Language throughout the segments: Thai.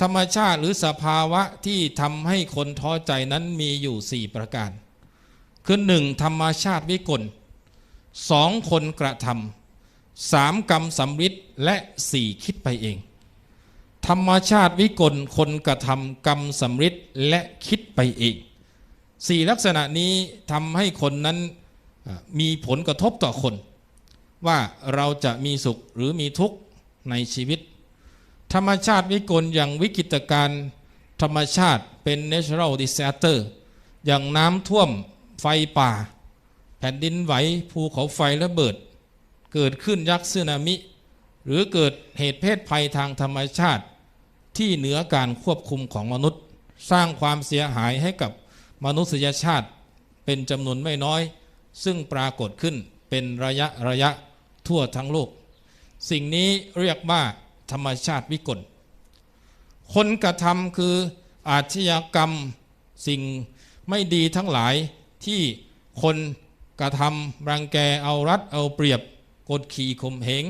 ธรรมชาติหรือสภาวะที่ทำให้คนท้อใจนั้นมีอยู่ 4 ประการ คือหนึ่งธรรมชาติวิกลสองคนกระทำสามกรรมสำริดและสี่คิดไปเอง ธรรมชาติวิกลคนกระทำกรรมสำริดและคิดไปเองสี่ลักษณะนี้ทำให้คนนั้นมีผลกระทบต่อคน ว่าเราจะมีสุขหรือมีทุกข์ในชีวิต ธรรมชาติวิกลอย่างวิกฤตการธรรมชาติเป็น natural disaster อย่างน้ำท่วมไฟป่า แผ่นดินไหวภูเขาไฟระเบิด เกิดขึ้นยักษ์สึนามิ หรือเกิดเหตุเพศภัยทางธรรมชาติ ที่เหนือการควบคุมของมนุษย์ สร้างความเสียหายให้กับมนุษยชาติเป็นจำนวนไม่น้อย ซึ่งปรากฏขึ้นเป็นระยะระยะทั่วทั้งโลก สิ่งนี้เรียกว่า ธรรมชาติวิกล คนกระทำคืออาชญากรรมสิ่งไม่ดีทั้งหลายที่คนกระทำรังแกเอารัดเอาเปรียบกดขี่ข่มเหง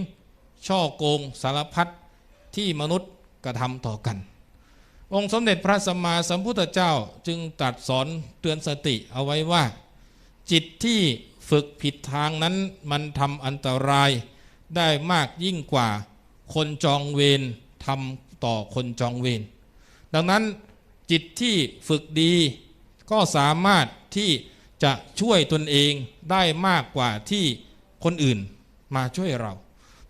ช่อโกงสารพัดที่มนุษย์กระทำต่อกัน องค์สมเด็จพระสัมมาสัมพุทธเจ้าจึงตรัสสอนเตือนสติเอาไว้ว่า จิตที่ฝึกผิดทางนั้นมันทำอันตรายได้มากยิ่งกว่า คนจองเวรทำต่อคนจองเวรดังนั้นจิตที่ฝึกดีก็สามารถที่จะช่วยตนเองได้มากกว่าที่คนอื่นมาช่วยเรา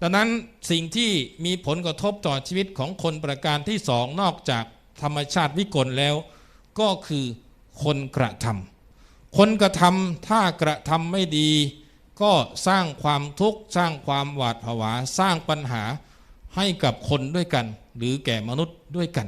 ดังนั้นสิ่งที่มีผลกระทบต่อชีวิตของคนประการที่สองนอกจากธรรมชาติวิกลแล้ว ก็คือคนกระทำคนกระทำถ้ากระทำไม่ดี ก็สร้างความทุกข์ สร้างความหวาดผวา สร้างปัญหา ให้กับคนด้วยกัน หรือแก่มนุษย์ด้วยกัน